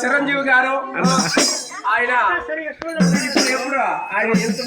చిరంజీవి గారు ఆయన ఆయన ఎప్పుడు? ఆయన ఎంత